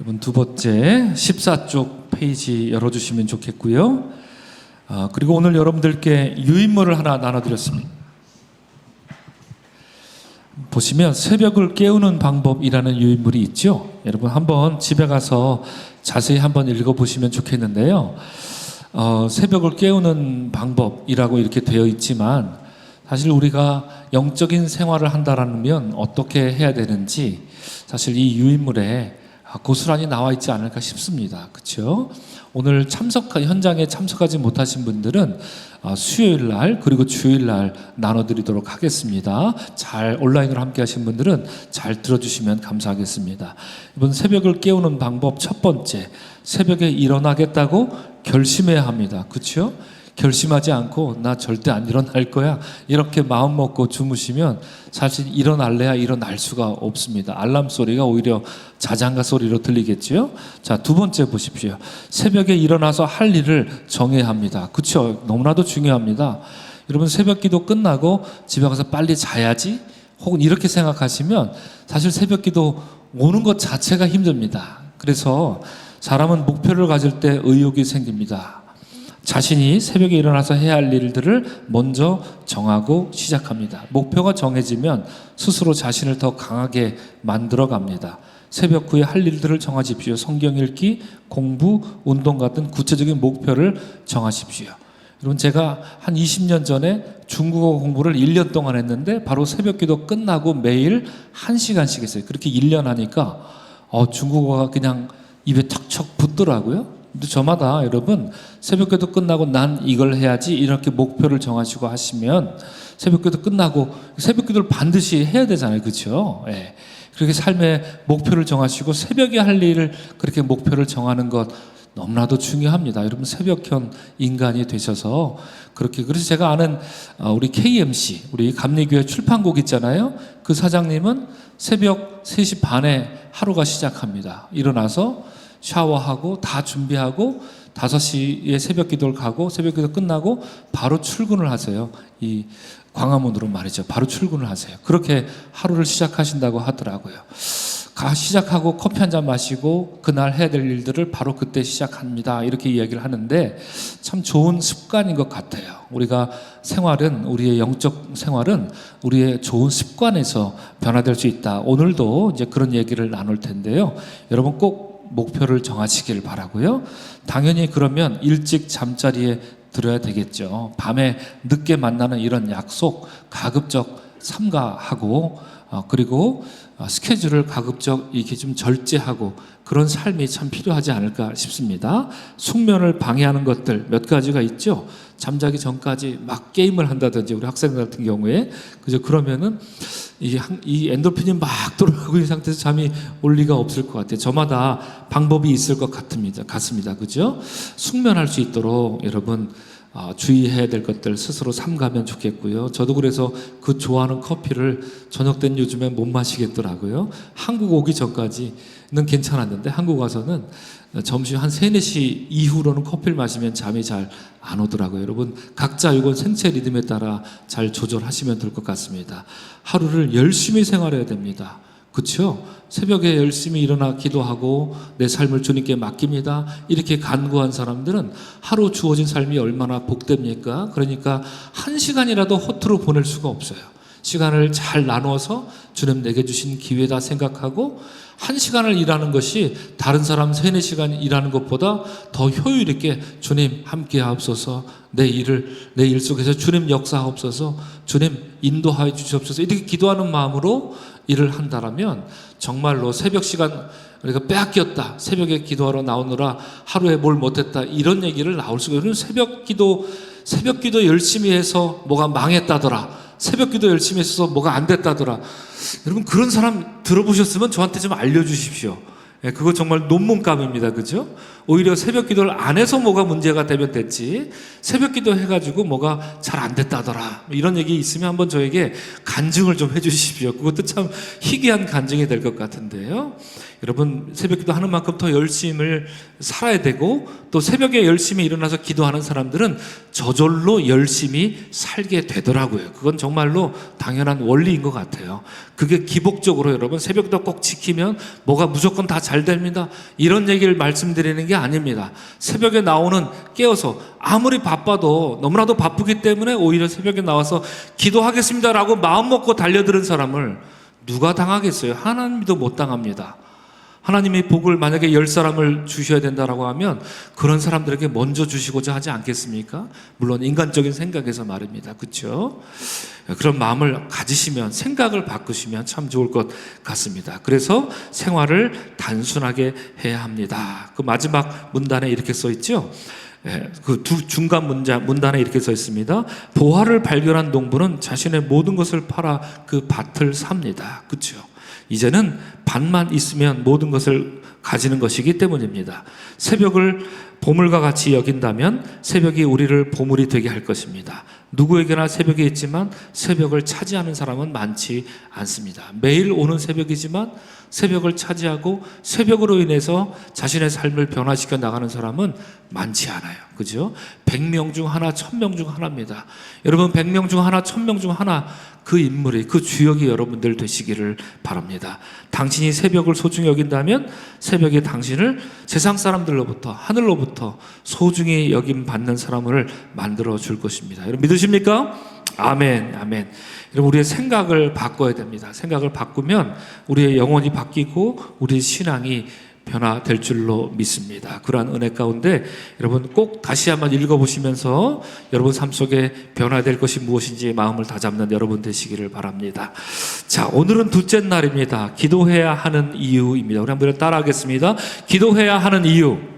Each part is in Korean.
여러분 두 번째 14쪽 페이지 열어주시면 좋겠고요. 아, 그리고 오늘 여러분들께 유인물을 하나 나눠드렸습니다. 보시면 새벽을 깨우는 방법이라는 유인물이 있죠. 여러분 한번 집에 가서 자세히 한번 읽어보시면 좋겠는데요. 어, 새벽을 깨우는 방법이라고 이렇게 되어 있지만 사실 우리가 영적인 생활을 한다라면 어떻게 해야 되는지 사실 이 유인물에 아, 고스란히 나와 있지 않을까 싶습니다. 그렇죠? 오늘 참석 현장에 참석하지 못하신 분들은 아, 수요일 날 그리고 주일 날 나눠드리도록 하겠습니다. 잘 온라인으로 함께하신 분들은 잘 들어주시면 감사하겠습니다. 이번 새벽을 깨우는 방법 첫 번째 새벽에 일어나겠다고 결심해야 합니다. 그렇죠? 결심하지 않고 나 절대 안 일어날 거야 이렇게 마음 먹고 주무시면 사실 일어날래야 일어날 수가 없습니다. 알람 소리가 오히려 자장가 소리로 들리겠지요. 자두 번째 보십시오. 새벽에 일어나서 할 일을 정해야 합니다. 그렇죠? 너무나도 중요합니다. 여러분 새벽기도 끝나고 집에 가서 빨리 자야지 혹은 이렇게 생각하시면 사실 새벽기도 오는 것 자체가 힘듭니다. 그래서 사람은 목표를 가질 때 의욕이 생깁니다. 자신이 새벽에 일어나서 해야 할 일들을 먼저 정하고 시작합니다. 목표가 정해지면 스스로 자신을 더 강하게 만들어 갑니다. 새벽 후에 할 일들을 정하십시오. 성경 읽기, 공부, 운동 같은 구체적인 목표를 정하십시오. 여러분 제가 한 20년 전에 중국어 공부를 1년 동안 했는데 바로 새벽 기도 끝나고 매일 1시간씩 했어요. 그렇게 1년 하니까 어, 중국어가 그냥 입에 척척 붙더라고요. 근데 저마다 여러분 새벽기도 끝나고 난 이걸 해야지 이렇게 목표를 정하시고 하시면 새벽기도 끝나고 새벽기도를 반드시 해야 되잖아요, 그렇죠? 예. 그렇게 삶의 목표를 정하시고 새벽에 할 일을 그렇게 목표를 정하는 것 너무나도 중요합니다. 여러분 새벽형 인간이 되셔서 그렇게 그래서 제가 아는 어, 우리 KMC 우리 감리교회 출판국 있잖아요. 그 사장님은 새벽 3시 반에 하루가 시작합니다. 일어나서 샤워하고 다 준비하고 5시에 새벽 기도를 가고 새벽 기도 끝나고 바로 출근을 하세요. 이 광화문으로 말이죠. 바로 출근을 하세요. 그렇게 하루를 시작하신다고 하더라고요. 가 시작하고 커피 한 잔 마시고 그날 해야 될 일들을 바로 그때 시작합니다. 이렇게 이야기를 하는데 참 좋은 습관인 것 같아요. 우리가 생활은 우리의 영적 생활은 우리의 좋은 습관에서 변화될 수 있다. 오늘도 이제 그런 얘기를 나눌 텐데요. 여러분 꼭 목표를 정하시길 바라고요. 당연히 그러면 일찍 잠자리에 들어야 되겠죠. 밤에 늦게 만나는 이런 약속 가급적 삼가하고 어, 그리고 어, 스케줄을 가급적 이렇게 좀 절제하고 그런 삶이 참 필요하지 않을까 싶습니다. 숙면을 방해하는 것들 몇 가지가 있죠. 잠자기 전까지 막 게임을 한다든지 우리 학생들 같은 경우에 그죠 그러면은 이, 한- 이 엔도핀이 막 돌아가고 있는 상태에서 잠이 올 리가 없을 것 같아요. 저마다 방법이 있을 것 같습니다. 같습니다. 그죠? 숙면할 수 있도록 여러분 아, 주의해야 될 것들 스스로 삼가면 좋겠고요. 저도 그래서 그 좋아하는 커피를 저녁 땐 요즘에 못 마시겠더라고요. 한국 오기 전까지 는 괜찮았는데 한국 와서는 점심 한 3, 4시 이후로는 커피를 마시면 잠이 잘 안 오더라고요. 여러분 각자 이건 생체 리듬에 따라 잘 조절하시면 될 것 같습니다. 하루를 열심히 생활해야 됩니다. 그렇죠? 새벽에 열심히 일어나 기도하고 내 삶을 주님께 맡깁니다. 이렇게 간구한 사람들은 하루 주어진 삶이 얼마나 복됩니까? 그러니까 한 시간이라도 허투루 보낼 수가 없어요. 시간을 잘 나누어서 주님 내게 주신 기회다 생각하고 한 시간을 일하는 것이 다른 사람 세네 시간 일하는 것보다 더 효율 있게 주님 함께 하옵소서. 내 일을 내 일 속에서 주님 역사하옵소서. 주님 인도하여 주시옵소서. 이렇게 기도하는 마음으로 일을 한다라면 정말로 새벽 시간 우리가 빼앗겼다 새벽에 기도하러 나오느라 하루에 뭘 못했다 이런 얘기를 나올 수가 있는 새벽 기도 새벽 기도 열심히 해서 뭐가 망했다더라 새벽 기도 열심히 했어서 뭐가 안 됐다더라 여러분 그런 사람 들어보셨으면 저한테 좀 알려주십시오. 예, 그거 정말 논문감입니다. 그죠? 오히려 새벽 기도를 안 해서 뭐가 문제가 되면 됐지. 새벽 기도 해가지고 뭐가 잘 안 됐다더라. 이런 얘기 있으면 한번 저에게 간증을 좀 해주십시오. 그것도 참 희귀한 간증이 될 것 같은데요. 여러분 새벽기도 하는 만큼 더 열심을 살아야 되고 또 새벽에 열심히 일어나서 기도하는 사람들은 저절로 열심히 살게 되더라고요. 그건 정말로 당연한 원리인 것 같아요. 그게 기복적으로 여러분 새벽도 꼭 지키면 뭐가 무조건 다 잘 됩니다. 이런 얘기를 말씀드리는 게 아닙니다. 새벽에 나오는 깨어서 아무리 바빠도 너무나도 바쁘기 때문에 오히려 새벽에 나와서 기도하겠습니다라고 마음 먹고 달려드는 사람을 누가 당하겠어요? 하나님도 못 당합니다. 하나님이 복을 만약에 열 사람을 주셔야 된다라고 하면 그런 사람들에게 먼저 주시고자 하지 않겠습니까? 물론 인간적인 생각에서 말입니다. 그렇죠? 그런 마음을 가지시면 생각을 바꾸시면 참 좋을 것 같습니다. 그래서 생활을 단순하게 해야 합니다. 그 마지막 문단에 이렇게 써 있죠. 예, 그두 중간 문자 문단에 이렇게 써 있습니다. 보화를 발견한 농부는 자신의 모든 것을 팔아 그 밭을 삽니다. 그렇죠? 이제는 밭만 있으면 모든 것을 가지는 것이기 때문입니다. 새벽을 보물과 같이 여긴다면 새벽이 우리를 보물이 되게 할 것입니다. 누구에게나 새벽이 있지만 새벽을 차지하는 사람은 많지 않습니다. 매일 오는 새벽이지만 새벽을 차지하고 새벽으로 인해서 자신의 삶을 변화시켜 나가는 사람은 많지 않아요. 그죠? 100명 중 하나, 1000명 중 하나입니다. 여러분 100명 중 하나, 1000명 중 하나 그 인물이 그 주역이 여러분들 되시기를 바랍니다. 당신이 새벽을 소중히 여긴다면 새벽이 당신을 세상 사람들로부터 하늘로부터 소중히 여김 받는 사람을 만들어 줄 것입니다. 여러분 믿으 십니까? 아멘, 아멘. 여러분 우리의 생각을 바꿔야 됩니다. 생각을 바꾸면 우리의 영혼이 바뀌고 우리의 신앙이 변화될 줄로 믿습니다. 그러한 은혜 가운데 여러분 꼭 다시 한번 읽어보시면서 여러분 삶 속에 변화될 것이 무엇인지 마음을 다잡는 여러분 되시기를 바랍니다. 자, 오늘은 둘째 날입니다. 기도해야 하는 이유입니다. 우리 한번 따라하겠습니다. 기도해야 하는 이유.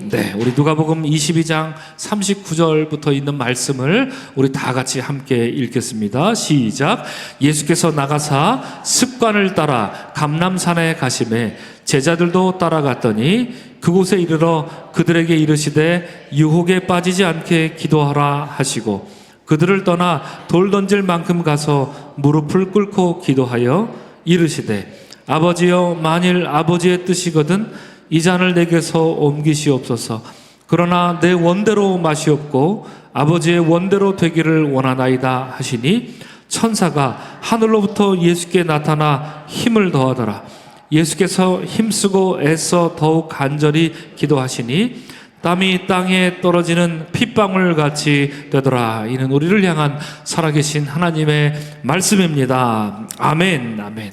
네, 우리 누가복음 22장 39절부터 있는 말씀을 우리 다 같이 함께 읽겠습니다. 시작. 예수께서 나가사 습관을 따라 감람산에 가심에 제자들도 따라갔더니 그곳에 이르러 그들에게 이르시되 유혹에 빠지지 않게 기도하라 하시고 그들을 떠나 돌 던질 만큼 가서 무릎을 꿇고 기도하여 이르시되 아버지여 만일 아버지의 뜻이거든 이 잔을 내게서 옮기시옵소서. 그러나 내 원대로 마시옵고 아버지의 원대로 되기를 원하나이다 하시니 천사가 하늘로부터 예수께 나타나 힘을 더하더라. 예수께서 힘쓰고 애써 더욱 간절히 기도하시니 땀이 땅에 떨어지는 핏방울 같이 되더라. 이는 우리를 향한 살아계신 하나님의 말씀입니다. 아멘, 아멘.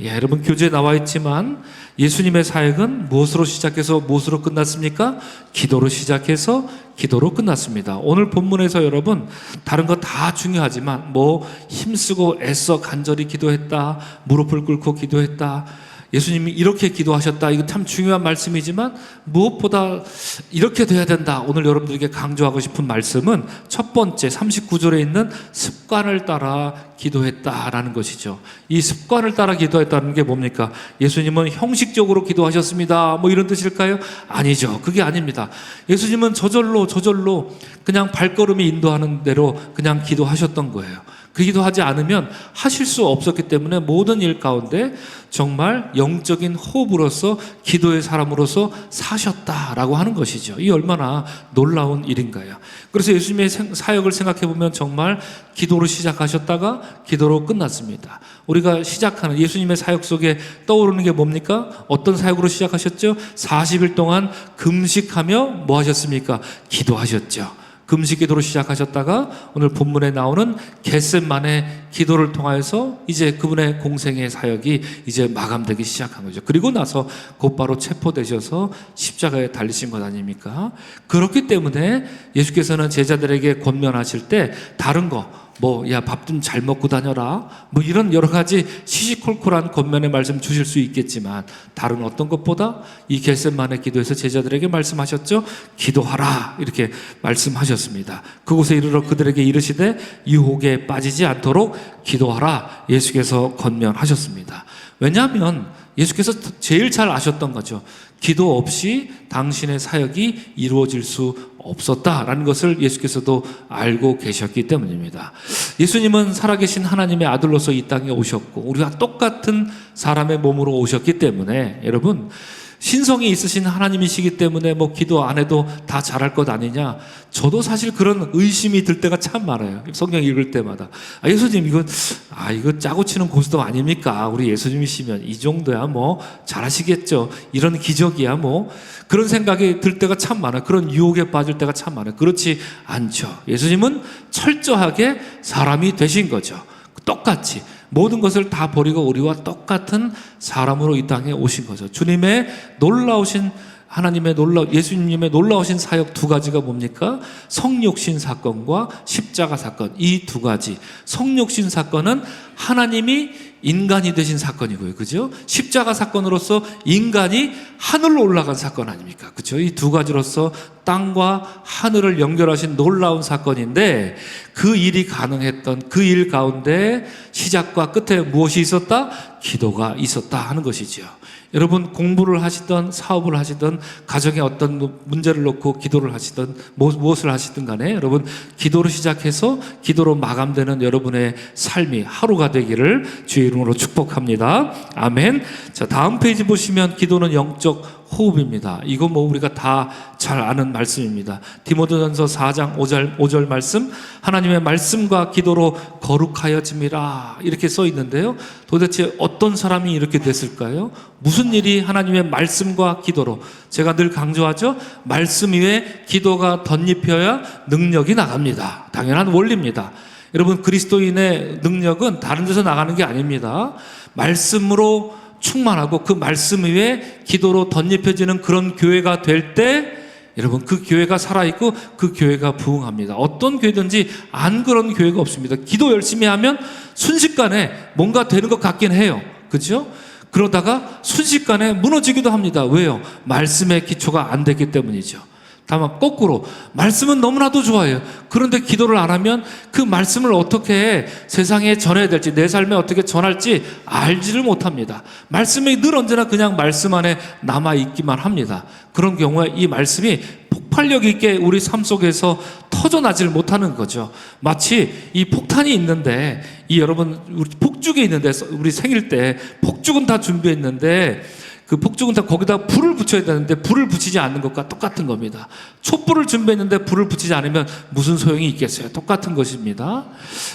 예, 여러분 교재에 나와 있지만 예수님의 사역은 무엇으로 시작해서 무엇으로 끝났습니까? 기도로 시작해서 기도로 끝났습니다. 오늘 본문에서 여러분 다른 거 다 중요하지만 뭐 힘쓰고 애써 간절히 기도했다. 무릎을 꿇고 기도했다. 예수님이 이렇게 기도하셨다. 이거 참 중요한 말씀이지만 무엇보다 이렇게 돼야 된다. 오늘 여러분들에게 강조하고 싶은 말씀은 첫 번째 39절에 있는 습관을 따라 기도했다라는 것이죠. 이 습관을 따라 기도했다는 게 뭡니까? 예수님은 형식적으로 기도하셨습니다. 뭐 이런 뜻일까요? 아니죠. 그게 아닙니다. 예수님은 저절로 저절로 그냥 발걸음이 인도하는 대로 그냥 기도하셨던 거예요. 그 기도하지 않으면 하실 수 없었기 때문에 모든 일 가운데 정말 영적인 호흡으로서 기도의 사람으로서 사셨다라고 하는 것이죠. 이 얼마나 놀라운 일인가요? 그래서 예수님의 생- 사역을 생각해 보면 정말 기도로 시작하셨다가 기도로 끝났습니다. 우리가 시작하는 예수님의 사역 속에 떠오르는 게 뭡니까? 어떤 사역으로 시작하셨죠? 40일 동안 금식하며 뭐 하셨습니까? 기도하셨죠. 금식 기도로 시작하셨다가 오늘 본문에 나오는 겟셋만의 기도를 통하여서 이제 그분의 공생의 사역이 이제 마감되기 시작한 거죠. 그리고 나서 곧바로 체포되셔서 십자가에 달리신 것 아닙니까? 그렇기 때문에 예수께서는 제자들에게 권면하실 때 다른 거 뭐, 야, 밥 좀 잘 먹고 다녀라. 뭐 이런 여러 가지 시시콜콜한 권면의 말씀 주실 수 있겠지만 다른 어떤 것보다 이 겟셋만의 기도에서 제자들에게 말씀하셨죠. 기도하라. 이렇게 말씀하셨습니다. 그곳에 이르러 그들에게 이르시되 유혹에 빠지지 않도록 기도하라. 예수께서 권면하셨습니다. 왜냐하면 예수께서 제일 잘 아셨던 거죠. 기도 없이 당신의 사역이 이루어질 수 없었다라는 것을 예수께서도 알고 계셨기 때문입니다. 예수님은 살아계신 하나님의 아들로서 이 땅에 오셨고 우리와 똑같은 사람의 몸으로 오셨기 때문에 여러분 신성이 있으신 하나님이시기 때문에 뭐 기도 안 해도 다 잘할 것 아니냐. 저도 사실 그런 의심이 들 때가 참 많아요. 성경 읽을 때마다. 아, 예수님, 이건, 아, 이거 짜고 치는 고스톱 아닙니까? 우리 예수님이시면 이 정도야 뭐 잘하시겠죠. 이런 기적이야 뭐. 그런 생각이 들 때가 참 많아요. 그런 유혹에 빠질 때가 참 많아요. 그렇지 않죠. 예수님은 철저하게 사람이 되신 거죠. 똑같이. 모든 것을 다 버리고 우리와 똑같은 사람으로 이 땅에 오신 거죠. 주님의 놀라우신 하나님의 놀라 예수님의 놀라우신 사역 두 가지가 뭡니까? 성육신 사건과 십자가 사건 이 두 가지. 성육신 사건은 하나님이 인간이 되신 사건이고요. 그죠? 십자가 사건으로서 인간이 하늘로 올라간 사건 아닙니까? 그죠? 이 두 가지로서 땅과 하늘을 연결하신 놀라운 사건인데 그 일이 가능했던 그 일 가운데 시작과 끝에 무엇이 있었다? 기도가 있었다 하는 것이죠. 여러분 공부를 하시던 사업을 하시던 가정에 어떤 문제를 놓고 기도를 하시던 뭐- 무엇을 하시든 간에 여러분 기도로 시작해서 기도로 마감되는 여러분의 삶이 하루가 되기를 주의 이름으로 축복합니다. 아멘. 자, 다음 페이지 보시면 기도는 영적 호흡입니다. 이거 뭐 우리가 다 잘 아는 말씀입니다. 디모데전서 4장 5절 5절 말씀 하나님의 말씀과 기도로 거룩하여짐이라 이렇게 써 있는데요. 도대체 어떤 사람이 이렇게 됐을까요? 무슨 일이 하나님의 말씀과 기도로 제가 늘 강조하죠. 말씀 위에 기도가 덧입혀야 능력이 나갑니다. 당연한 원리입니다. 여러분 그리스도인의 능력은 다른 데서 나가는 게 아닙니다. 말씀으로 충만하고 그 말씀 위에 기도로 덧입혀지는 그런 교회가 될 때 여러분 그 교회가 살아있고 그 교회가 부흥합니다. 어떤 교회든지 안 그런 교회가 없습니다. 기도 열심히 하면 순식간에 뭔가 되는 것 같긴 해요. 그죠? 그러다가 순식간에 무너지기도 합니다. 왜요? 말씀의 기초가 안 됐기 때문이죠. 다만 거꾸로 말씀은 너무나도 좋아해요. 그런데 기도를 안 하면 그 말씀을 어떻게 세상에 전해야 될지 내 삶에 어떻게 전할지 알지를 못합니다. 말씀이 늘 언제나 그냥 말씀 안에 남아 있기만 합니다. 그런 경우에 이 말씀이 폭발력 있게 우리 삶 속에서 터져나질 못하는 거죠. 마치 이 폭탄이 있는데 이 여러분 우리 폭죽이 있는데 우리 생일 때 폭죽은 다 준비했는데 그 폭죽은 다 거기다 불을 붙여야 되는데 불을 붙이지 않는 것과 똑같은 겁니다. 촛불을 준비했는데 불을 붙이지 않으면 무슨 소용이 있겠어요? 똑같은 것입니다.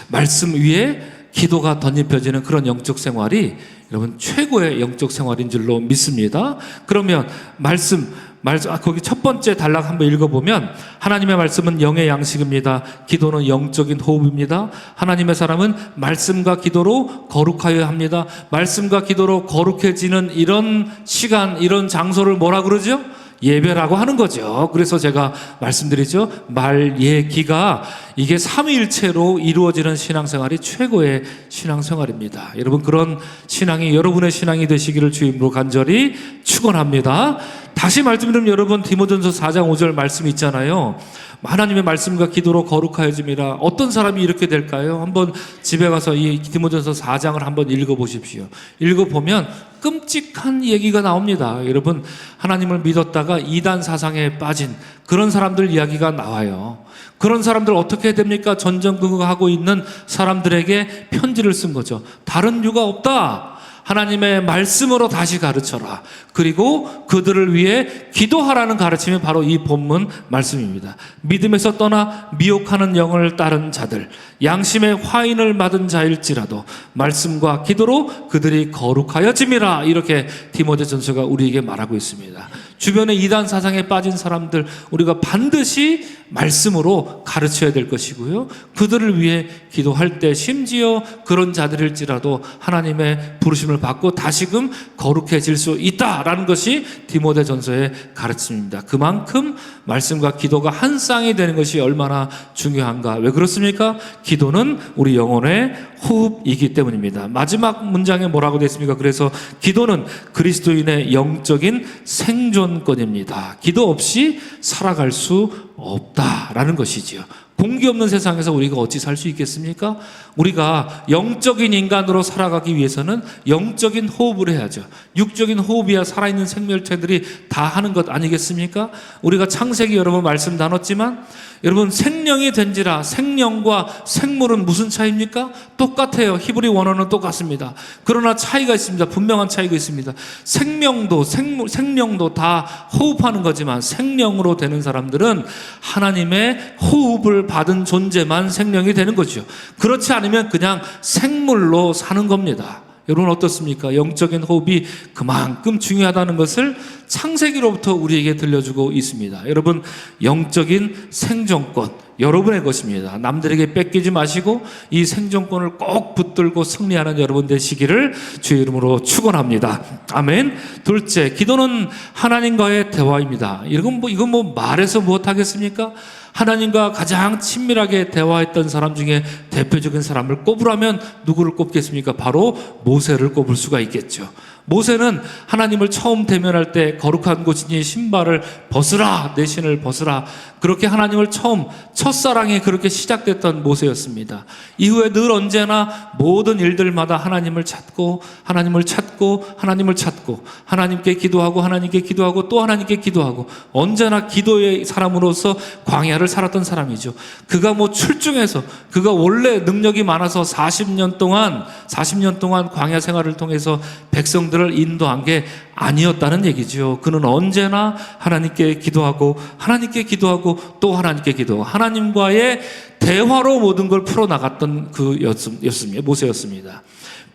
말씀 위에 기도가 덧입혀지는 그런 영적 생활이 여러분 최고의 영적 생활인 줄로 믿습니다. 그러면 말씀 말씀 아, 거기 첫 번째 단락 한번 읽어보면 하나님의 말씀은 영의 양식입니다. 기도는 영적인 호흡입니다. 하나님의 사람은 말씀과 기도로 거룩하여야 합니다. 말씀과 기도로 거룩해지는 이런 시간, 이런 장소를 뭐라 그러죠? 예배라고 하는 거죠. 그래서 제가 말씀드리죠. 말, 예, 기가 이게 삼위일체로 이루어지는 신앙생활이 최고의 신앙생활입니다. 여러분 그런 신앙이 여러분의 신앙이 되시기를 주임으로 간절히 축원합니다. 다시 말씀드리면 여러분 디모전서 4장 5절 말씀 있잖아요. 하나님의 말씀과 기도로 거룩하여짐이라 어떤 사람이 이렇게 될까요? 한번 집에 가서 이 디모전서 4장을 한번 읽어 보십시오. 읽어 보면 끔찍한 얘기가 나옵니다. 여러분 하나님을 믿었다가 이단 사상에 빠진 그런 사람들 이야기가 나와요. 그런 사람들 어떻게 됩니까? 전전긍긍하고 있는 사람들에게 편지를 쓴 거죠. 다른 이유가 없다. 하나님의 말씀으로 다시 가르쳐라. 그리고 그들을 위해 기도하라는 가르침이 바로 이 본문 말씀입니다. 믿음에서 떠나 미혹하는 영을 따른 자들, 양심의 화인을 받은 자일지라도 말씀과 기도로 그들이 거룩하여짐이라 이렇게 디모데 전서가 우리에게 말하고 있습니다. 주변에 이단 사상에 빠진 사람들 우리가 반드시 말씀으로 가르쳐야 될 것이고요. 그들을 위해 기도할 때 심지어 그런 자들일지라도 하나님의 부르심을 받고 다시금 거룩해질 수 있다라는 것이 디모데 전서의 가르침입니다. 그만큼 말씀과 기도가 한 쌍이 되는 것이 얼마나 중요한가. 왜 그렇습니까? 기도는 우리 영혼의 호흡이기 때문입니다. 마지막 문장에 뭐라고 되어 있습니까? 그래서 기도는 그리스도인의 영적인 생존 권입니다. 기도 없이 살아갈 수 없다라는 것이지요. 공기 없는 세상에서 우리가 어찌 살 수 있겠습니까? 우리가 영적인 인간으로 살아가기 위해서는 영적인 호흡을 해야죠. 육적인 호흡이야 살아있는 생명체들이 다 하는 것 아니겠습니까? 우리가 창세기 여러 번 말씀 나눴지만 여러분 생명이 된지라 생명과 생물은 무슨 차이입니까? 똑같아요. 히브리 원어는 똑같습니다. 그러나 차이가 있습니다. 분명한 차이가 있습니다. 생명도 생물, 생명도 다 호흡하는 거지만 생명으로 되는 사람들은 하나님의 호흡을 받은 존재만 생명이 되는 거죠. 그렇지 않으면 그냥 생물로 사는 겁니다. 여러분 어떻습니까? 영적인 호흡이 그만큼 중요하다는 것을 창세기로부터 우리에게 들려주고 있습니다. 여러분 영적인 생존권 여러분의 것입니다. 남들에게 뺏기지 마시고 이 생존권을 꼭 붙들고 승리하는 여러분 되시기를 주의 이름으로 축원합니다. 아멘. 둘째, 기도는 하나님과의 대화입니다. 이건 뭐 이건 뭐 말해서 무엇 하겠습니까? 하나님과 가장 친밀하게 대화했던 사람 중에 대표적인 사람을 꼽으라면 누구를 꼽겠습니까? 바로 모세를 꼽을 수가 있겠죠. 모세는 하나님을 처음 대면할 때 거룩한 곳이니 신발을 벗으라 내 신을 벗으라 그렇게 하나님을 처음 첫사랑이 그렇게 시작됐던 모세였습니다. 이후에 늘 언제나 모든 일들마다 하나님을 찾고 하나님을 찾고 하나님을 찾고 하나님께 기도하고 하나님께 기도하고 또 하나님께 기도하고 언제나 기도의 사람으로서 광야를 살았던 사람이죠. 그가 뭐 출중해서 그가 원래 능력이 많아서 40년 동안 40년 동안 광야 생활을 통해서 백성 들을 인도한 게 아니었다는 얘기죠. 그는 언제나 하나님께 기도하고 하나님께 기도하고 또 하나님께 기도하고 하나님과의 대화로 모든 걸 풀어 나갔던 그였습니다. 모세였습니다.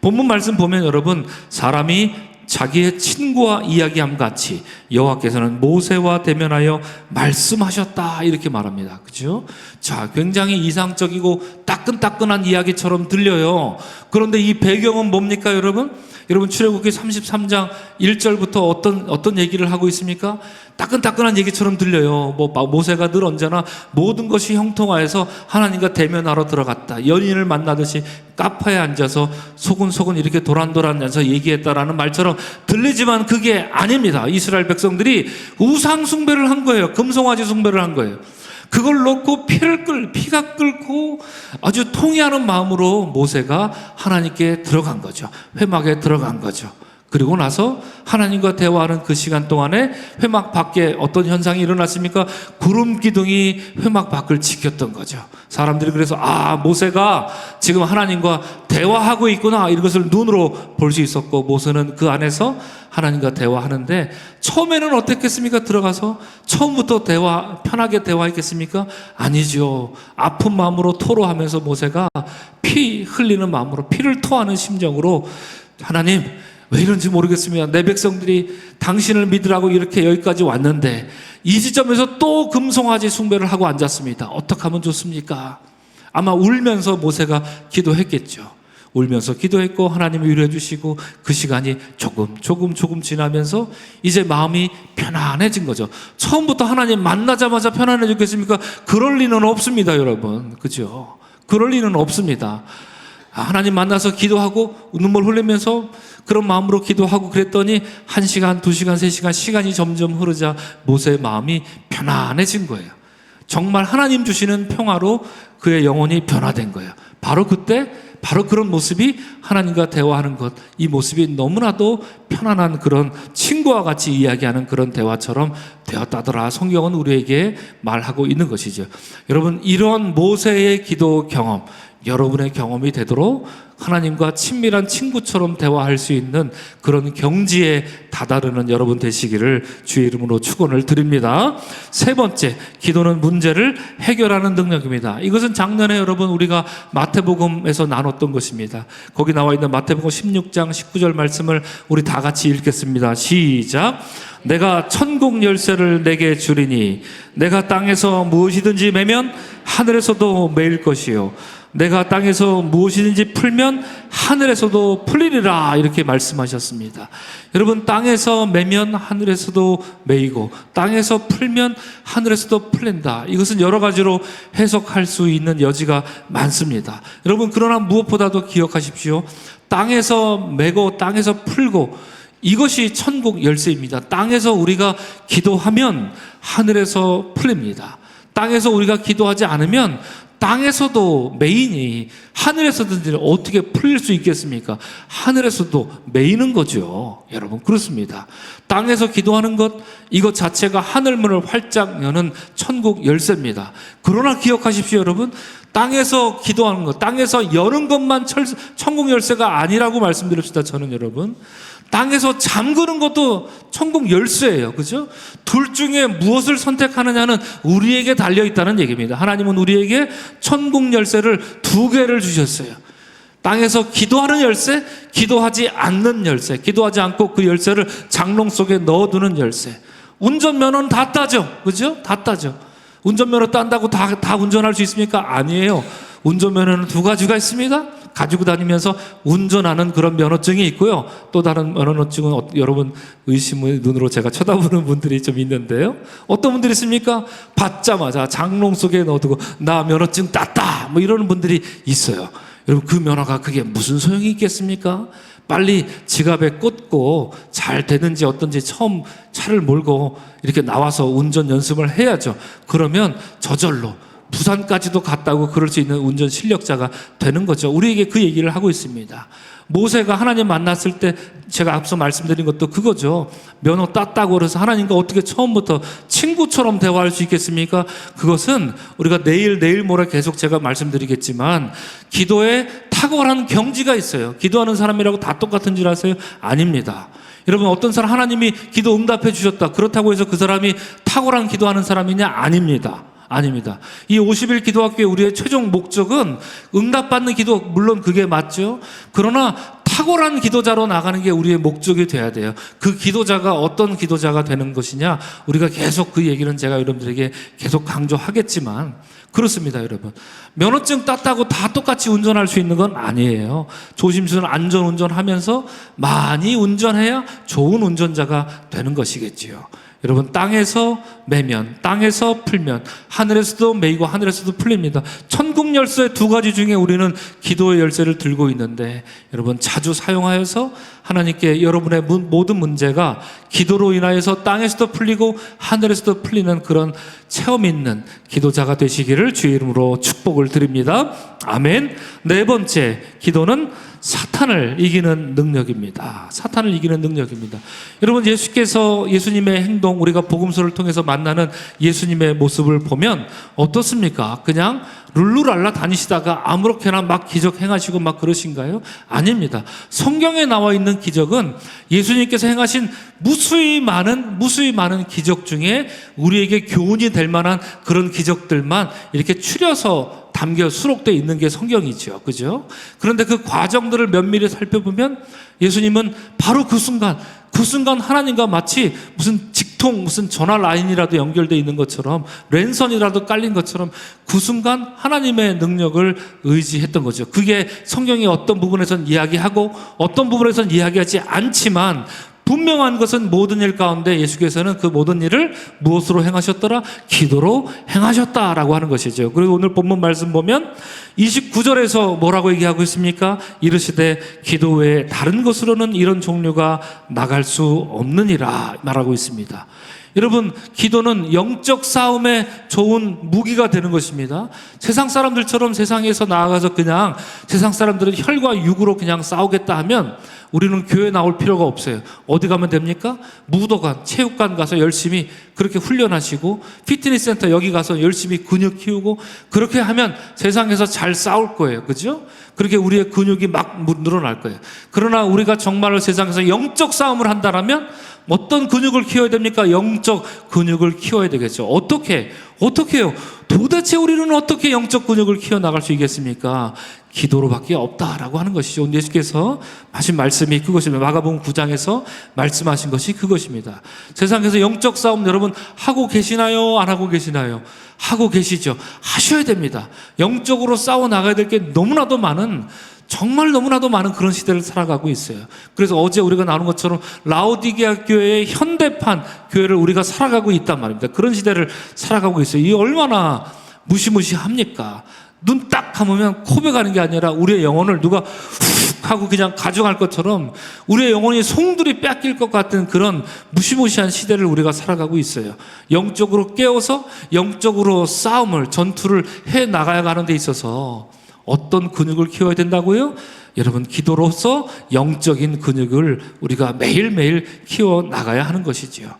본문 말씀 보면 여러분 사람이 자기의 친구와 이야기함 같이 여호와께서는 모세와 대면하여 말씀하셨다 이렇게 말합니다. 그죠? 자, 굉장히 이상적이고 따끈따끈한 이야기처럼 들려요. 그런데 이 배경은 뭡니까, 여러분? 여러분 출애굽기 33장 1절부터 어떤 어떤 얘기를 하고 있습니까? 따끈따끈한 얘기처럼 들려요. 뭐 모세가 늘 언제나 모든 것이 형통하여서 하나님과 대면하러 들어갔다. 연인을 만나듯이 카페에 앉아서 소근소근 이렇게 도란도란 앉아서 얘기했다라는 말처럼 들리지만 그게 아닙니다. 이스라엘 백성들이 우상 숭배를 한 거예요. 금송아지 숭배를 한 거예요. 그걸 놓고 피를 끌, 피가 끓고 아주 통해하는 마음으로 모세가 하나님께 들어간 거죠. 회막에 들어간 거죠. 그리고 나서 하나님과 대화하는 그 시간 동안에 회막 밖에 어떤 현상이 일어났습니까? 구름 기둥이 회막 밖을 지켰던 거죠. 사람들이 그래서 아, 모세가 지금 하나님과 대화하고 있구나. 이것을 눈으로 볼 수 있었고 모세는 그 안에서 하나님과 대화하는데 처음에는 어땠겠습니까? 들어가서 처음부터 대화 편하게 대화했겠습니까? 아니죠. 아픈 마음으로 토로하면서 모세가 피 흘리는 마음으로 피를 토하는 심정으로 하나님 왜 이런지 모르겠습니다. 내 백성들이 당신을 믿으라고 이렇게 여기까지 왔는데 이 지점에서 또 금송아지 숭배를 하고 앉았습니다. 어떻게 하면 좋습니까? 아마 울면서 모세가 기도했겠죠. 울면서 기도했고 하나님이 위로해 주시고 그 시간이 조금 조금 조금 지나면서 이제 마음이 편안해진 거죠. 처음부터 하나님 만나자마자 편안해졌겠습니까? 그럴 리는 없습니다, 여러분. 그죠? 그럴 리는 없습니다. 아, 하나님 만나서 기도하고 눈물 흘리면서 그런 마음으로 기도하고 그랬더니 한 시간, 두 시간, 세 시간 시간이 점점 흐르자 모세의 마음이 편안해진 거예요. 정말 하나님 주시는 평화로 그의 영혼이 변화된 거예요. 바로 그때 바로 그런 모습이 하나님과 대화하는 것, 이 모습이 너무나도 편안한 그런 친구와 같이 이야기하는 그런 대화처럼 되었다더라. 성경은 우리에게 말하고 있는 것이죠. 여러분, 이런 모세의 기도 경험, 여러분의 경험이 되도록 하나님과 친밀한 친구처럼 대화할 수 있는 그런 경지에 다다르는 여러분 되시기를 주의 이름으로 축원을 드립니다. 세 번째, 기도는 문제를 해결하는 능력입니다. 이것은 작년에 여러분 우리가 마태복음에서 나눴던 것입니다. 거기 나와 있는 마태복음 16장 19절 말씀을 우리 다 같이 읽겠습니다. 시작. 내가 천국 열쇠를 내게 주리니 내가 땅에서 무엇이든지 매면 하늘에서도 매일 것이요 내가 땅에서 무엇이든지 풀면 하늘에서도 풀리리라 이렇게 말씀하셨습니다. 여러분 땅에서 매면 하늘에서도 매이고 땅에서 풀면 하늘에서도 풀린다. 이것은 여러 가지로 해석할 수 있는 여지가 많습니다. 여러분 그러나 무엇보다도 기억하십시오. 땅에서 매고 땅에서 풀고 이것이 천국 열쇠입니다. 땅에서 우리가 기도하면 하늘에서 풀립니다. 땅에서 우리가 기도하지 않으면 땅에서도 메인이 하늘에서 든지 어떻게 풀릴 수 있겠습니까? 하늘에서도 메이는 거죠. 여러분, 그렇습니다. 땅에서 기도하는 것, 이것 자체가 하늘문을 활짝 여는 천국 열쇠입니다. 그러나 기억하십시오, 여러분. 땅에서 기도하는 것, 땅에서 여는 것만 철, 천국 열쇠가 아니라고 말씀드립시다, 저는 여러분. 땅에서 잠그는 것도 천국 열쇠예요. 그죠? 둘 중에 무엇을 선택하느냐는 우리에게 달려 있다는 얘기입니다. 하나님은 우리에게 천국 열쇠를 두 개를 주셨어요. 땅에서 기도하는 열쇠, 기도하지 않는 열쇠, 기도하지 않고 그 열쇠를 장롱 속에 넣어두는 열쇠. 운전면허는 다 따죠. 그죠? 다 따죠. 운전면허 딴다고 다, 다 운전할 수 있습니까? 아니에요. 운전면허는 두 가지가 있습니다. 가지고 다니면서 운전하는 그런 면허증이 있고요. 또 다른 면허증은 어- 여러분 의심의 눈으로 제가 쳐다보는 분들이 좀 있는데요. 어떤 분들이 있습니까? 받자마자 장롱 속에 넣어두고 나 면허증 땄다. 뭐 이러는 분들이 있어요. 여러분 그 면허가 그게 무슨 소용이 있겠습니까? 빨리 지갑에 꽂고 잘 되는지 어떤지 처음 차를 몰고 이렇게 나와서 운전 연습을 해야죠. 그러면 저절로 부산까지도 갔다고 그럴 수 있는 운전 실력자가 되는 거죠. 우리에게 그 얘기를 하고 있습니다. 모세가 하나님 만났을 때 제가 앞서 말씀드린 것도 그거죠. 면허 땄다고 그래서 하나님과 어떻게 처음부터 친구처럼 대화할 수 있겠습니까? 그것은 우리가 내일, 내일 모레 계속 제가 말씀드리겠지만 기도에 탁월한 경지가 있어요. 기도하는 사람이라고 다 똑같은 줄 아세요? 아닙니다. 여러분 어떤 사람 하나님이 기도 응답해 주셨다. 그렇다고 해서 그 사람이 탁월한 기도하는 사람이냐? 아닙니다. 아닙니다. 이 50일 기도학교의 우리의 최종 목적은 응답받는 기도, 물론 그게 맞죠. 그러나 탁월한 기도자로 나가는 게 우리의 목적이 돼야 돼요. 그 기도자가 어떤 기도자가 되는 것이냐, 우리가 계속 그 얘기는 제가 여러분들에게 계속 강조하겠지만, 그렇습니다, 여러분. 면허증 땄다고 다 똑같이 운전할 수 있는 건 아니에요. 조심스러운 안전 운전하면서 많이 운전해야 좋은 운전자가 되는 것이겠지요. 여러분 땅에서 매면 땅에서 풀면 하늘에서도 매이고 하늘에서도 풀립니다. 천국 열쇠 두 가지 중에 우리는 기도의 열쇠를 들고 있는데 여러분 자주 사용하여서 하나님께 여러분의 문- 모든 문제가 기도로 인하여서 땅에서도 풀리고 하늘에서도 풀리는 그런 체험 있는 기도자가 되시기를 주의 이름으로 축복을 드립니다. 아멘. 네 번째 기도는 사탄을 이기는 능력입니다. 사탄을 이기는 능력입니다. 여러분 예수께서 예수님의 행동 우리가 복음서를 통해서 만나는 예수님의 모습을 보면 어떻습니까? 그냥 룰루랄라 다니시다가 아무렇게나 막 기적 행하시고 막 그러신가요? 아닙니다. 성경에 나와 있는 기적은 예수님께서 행하신 무수히 많은 무수히 많은 기적 중에 우리에게 교훈이 될 만한 그런 기적들만 이렇게 추려서 담겨 수록되어 있는 게 성경이죠. 그죠? 그런데 그 과정들을 면밀히 살펴보면 예수님은 바로 그 순간, 그 순간 하나님과 마치 무슨 직통, 무슨 전화 라인이라도 연결되어 있는 것처럼 랜선이라도 깔린 것처럼 그 순간 하나님의 능력을 의지했던 거죠. 그게 성경의 어떤 부분에선 이야기하고 어떤 부분에선 이야기하지 않지만 분명한 것은 모든 일 가운데 예수께서는 그 모든 일을 무엇으로 행하셨더라? 기도로 행하셨다라고 하는 것이죠. 그리고 오늘 본문 말씀 보면 29절에서 뭐라고 얘기하고 있습니까? 이르시되 기도 외에 다른 것으로는 이런 종류가 나갈 수 없느니라 말하고 있습니다. 여러분, 기도는 영적 싸움에 좋은 무기가 되는 것입니다. 세상 사람들처럼 세상에서 나아가서 그냥 세상 사람들은 혈과 육으로 그냥 싸우겠다 하면 우리는 교회 나올 필요가 없어요. 어디 가면 됩니까? 무도관, 체육관 가서 열심히 그렇게 훈련하시고 피트니스 센터 여기 가서 열심히 근육 키우고 그렇게 하면 세상에서 잘 싸울 거예요. 그죠? 그렇게 우리의 근육이 막 늘어날 거예요. 그러나 우리가 정말로 세상에서 영적 싸움을 한다면 어떤 근육을 키워야 됩니까? 영적 근육을 키워야 되겠죠. 어떻게? 어떻게 해요? 도대체 우리는 어떻게 영적 근육을 키워 나갈 수 있겠습니까? 기도로밖에 없다라고 하는 것이죠. 예수께서 하신 말씀이 그것입니다. 마가복음 9장에서 말씀하신 것이 그것입니다. 세상에서 영적 싸움 여러분 하고 계시나요? 안 하고 계시나요? 하고 계시죠. 하셔야 됩니다. 영적으로 싸워 나가야 될 게 너무나도 많은 정말 너무나도 많은 그런 시대를 살아가고 있어요. 그래서 어제 우리가 나눈 것처럼 라오디게아 교회의 현대판 교회를 우리가 살아가고 있단 말입니다. 그런 시대를 살아가고 있어요. 이 얼마나 무시무시합니까? 눈 딱 감으면 코베 가는 게 아니라 우리의 영혼을 누가 훅 하고 그냥 가져갈 것처럼 우리의 영혼이 송두리 뺏길 것 같은 그런 무시무시한 시대를 우리가 살아가고 있어요. 영적으로 깨워서 영적으로 싸움을 전투를 해 나가야 하는 데 있어서 어떤 근육을 키워야 된다고요? 여러분 기도로서 영적인 근육을 우리가 매일매일 키워 나가야 하는 것이지요.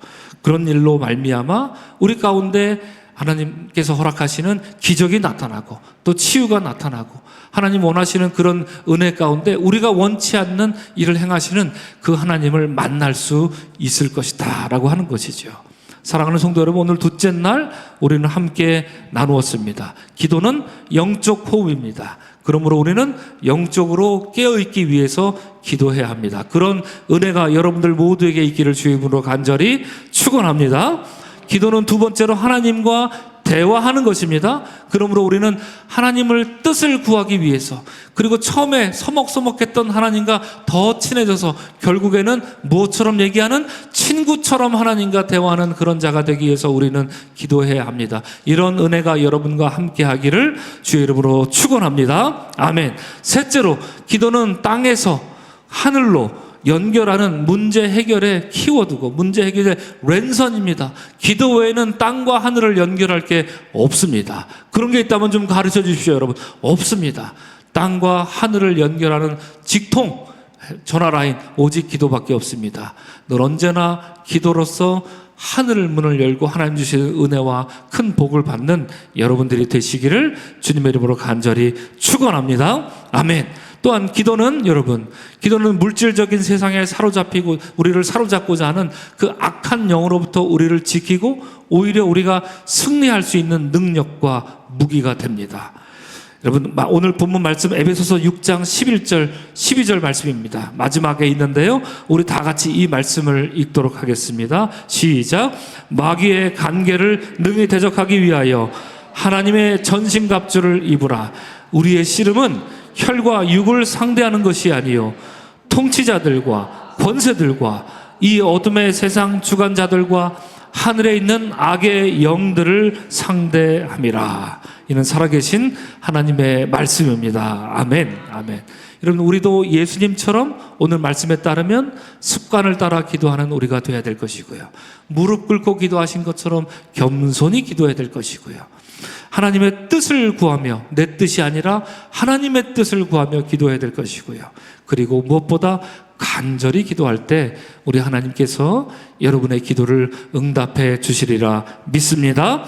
그런 일로 말미암아 우리 가운데 하나님께서 허락하시는 기적이 나타나고 또 치유가 나타나고 하나님 원하시는 그런 은혜 가운데 우리가 원치 않는 일을 행하시는 그 하나님을 만날 수 있을 것이다라고 하는 것이죠. 사랑하는 성도 여러분, 오늘 둘째 날 우리는 함께 나누었습니다. 기도는 영적 호흡입니다. 그러므로 우리는 영적으로 깨어있기 위해서 기도해야 합니다. 그런 은혜가 여러분들 모두에게 있기를 주의 이름으로 간절히 축원합니다. 기도는 두 번째로 하나님과 대화하는 것입니다. 그러므로 우리는 하나님을 뜻을 구하기 위해서 그리고 처음에 서먹서먹했던 하나님과 더 친해져서 결국에는 무엇처럼 얘기하는 친구처럼 하나님과 대화하는 그런 자가 되기 위해서 우리는 기도해야 합니다. 이런 은혜가 여러분과 함께 하기를 주의 이름으로 축원합니다. 아멘. 셋째로 기도는 땅에서 하늘로 연결하는 문제 해결의 키워드고 문제 해결의 랜선입니다. 기도 외에는 땅과 하늘을 연결할 게 없습니다. 그런 게 있다면 좀 가르쳐 주십시오, 여러분. 없습니다. 땅과 하늘을 연결하는 직통 전화 라인 오직 기도밖에 없습니다. 늘 언제나 기도로서 하늘 문을 열고 하나님 주신 은혜와 큰 복을 받는 여러분들이 되시기를 주님의 이름으로 간절히 축원합니다. 아멘. 또한 기도는 여러분, 기도는 물질적인 세상에 사로잡히고 우리를 사로잡고자 하는 그 악한 영으로부터 우리를 지키고 오히려 우리가 승리할 수 있는 능력과 무기가 됩니다. 여러분 마- 오늘 본문 말씀 에베소서 6장 11절 12절 말씀입니다. 마지막에 있는데요. 우리 다 같이 이 말씀을 읽도록 하겠습니다. 시작. 마귀의 간계를 능히 대적하기 위하여 하나님의 전신 갑주를 입으라. 우리의 씨름은 혈과 육을 상대하는 것이 아니요 통치자들과 권세들과 이 어둠의 세상 주관자들과 하늘에 있는 악의 영들을 상대함이라. 이는 살아계신 하나님의 말씀입니다. 아멘. 아멘. 여러분, 우리도 예수님처럼 오늘 말씀에 따르면 습관을 따라 기도하는 우리가 되어야 될 것이고요. 무릎 꿇고 기도하신 것처럼 겸손히 기도해야 될 것이고요. 하나님의 뜻을 구하며 내 뜻이 아니라 하나님의 뜻을 구하며 기도해야 될 것이고요. 그리고 무엇보다 간절히 기도할 때 우리 하나님께서 여러분의 기도를 응답해 주시리라 믿습니다.